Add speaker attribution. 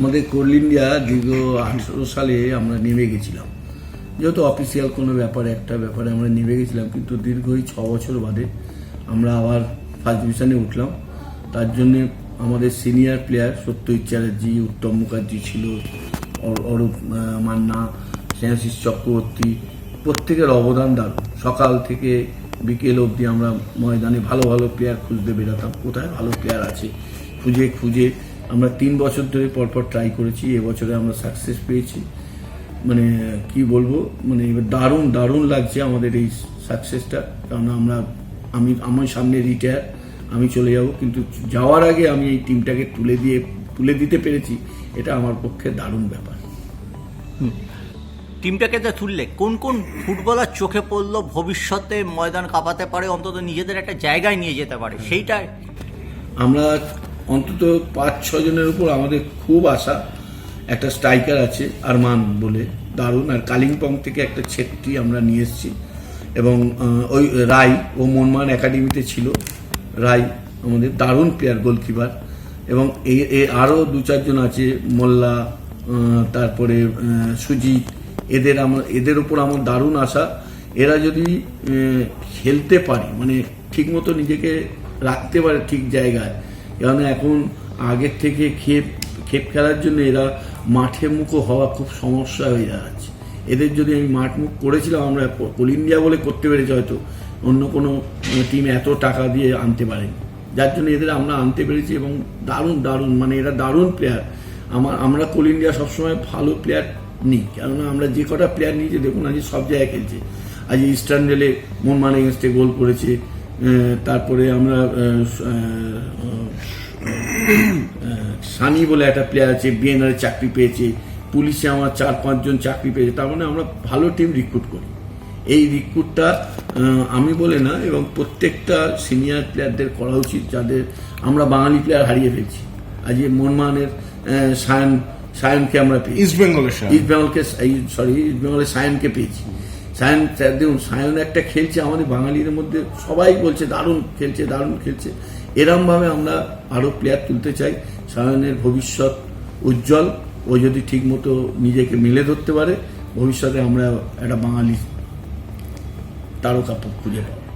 Speaker 1: আমাদের কোল ইন্ডিয়া দীর্ঘ আঠেরো সালে আমরা নেমে গেছিলাম। যেহেতু অফিসিয়াল কোনো ব্যাপারে, একটা ব্যাপারে আমরা নেমে গেছিলাম, কিন্তু দীর্ঘ এই ছ বছর বাদে আমরা আবার ফার্স্ট ডিভিশনে উঠলাম। তার জন্য আমাদের সিনিয়র প্লেয়ার সত্যজিৎ চ্যাটার্জি, উত্তম মুখার্জি ছিল, অর- অরূপ মান্না স্নেহাশিস চক্রবর্তী, প্রত্যেকের অবদান দারুণ। সকাল থেকে বিকেল অবধি আমরা ময়দানে ভালো ভালো প্লেয়ার খুঁজতে বেরোতাম। কোথায় ভালো প্লেয়ার আছে? খুঁজে খুঁজে আমরা তিন বছর ধরে পরপর ট্রাই করেছি এবছরে আমরা সাকসেস পেয়েছি। মানে কি বলব? মানে দারুণ দারুণ লাগছে আমাদের এই সাকসেসটা কারণ আমরা আমি আমার সামনে রিটায়ার আমি চলে যাব। কিন্তু যাওয়ার আগে আমি এই টিমটাকে তুলে দিয়ে তুলে দিতে পেরেছি। এটা আমার পক্ষে দারুণ ব্যাপার।
Speaker 2: টিমটাকে যা তুললে কোন কোন ফুটবলার চোখে পড়ল ভবিষ্যতে ময়দান কাঁপাতে পারে অন্তত নিজেদের একটা জায়গায় নিয়ে যেতে পারে সেইটাই।
Speaker 1: আমরা অন্তত পাঁচ ছজনের উপর আমাদের খুব আশা। একটা স্ট্রাইকার আছে, আরমান বলে, দারুণ। আর কালিম্পং থেকে একটা ছেত্রী আমরা নিয়ে এসেছি। এবং ওই রাই, ও মনমান একাডেমিতে ছিল। রাই আমাদের দারুণ প্লেয়ার গোলকিপার এবং এ আরও দু, চারজন আছে, মোল্লা তারপরে সুজিত। এদের আমার এদের ওপর আমার দারুণ আশা। এরা যদি খেলতে পারে মানে ঠিকমতো নিজেকে রাখতে পারে ঠিক জায়গায় কারণ এখন আগের থেকে খেপ খেপ খেলার জন্য এরা মাঠে মুখো হওয়া খুব সমস্যা হয়ে যাচ্ছে এদের যদি আমি মাঠ মুখ করেছিলাম, আমরা কোল ইন্ডিয়া বলে করতে পেরেছি হয়তো, অন্য কোনো টিম এত টাকা দিয়ে আনতে পারেনি। যার জন্য এদের আমরা আনতে পেরেছি এবং দারুণ দারুণ মানে এরা দারুণ প্লেয়ার আমার, আমরা কোল ইন্ডিয়া সবসময় ভালো প্লেয়ার নিই, কেননা আমরা যে কটা প্লেয়ার নিয়েছি, দেখুন আজ সব জায়গায় খেলছে। আজ ইস্টার্ন রেলে মনমান এগেনস্টে গোল করেছে তারপরে আমরা সানি বলে একটা প্লেয়ার আছে বিএনআর চাকরি পেয়েছে পুলিশে আমার চার পাঁচজন চাকরি পেয়েছে তার মানে আমরা ভালো টিম রিক্রুট করি। এই রিক্রুটটা আমি বলে না এবং প্রত্যেকটা সিনিয়র প্লেয়ারদের করা উচিত যাদের আমরা বাঙালি প্লেয়ার হারিয়ে ফেলছি। আজকে মনমানের সায়ন সায়নকে আমরা পেয়েছি।
Speaker 3: ইস্ট বেঙ্গলের
Speaker 1: ইস্ট বেঙ্গলকে সরি ইস্ট বেঙ্গলের সায়নকে পেয়েছি। সায়ন দেখুন, সায়ন একটা খেলছে, আমাদের বাঙালিদের মধ্যে সবাই বলছে, দারুণ খেলছে দারুণ খেলছে। এরমভাবে আমরা আরও প্লেয়ার তুলতে চাই। সায়নের ভবিষ্যৎ উজ্জ্বল, ও যদি ঠিকমতো নিজেকে মেলে ধরতে পারে, ভবিষ্যতে আমরা একটা বাঙালি তারকা খুঁজে পাবো।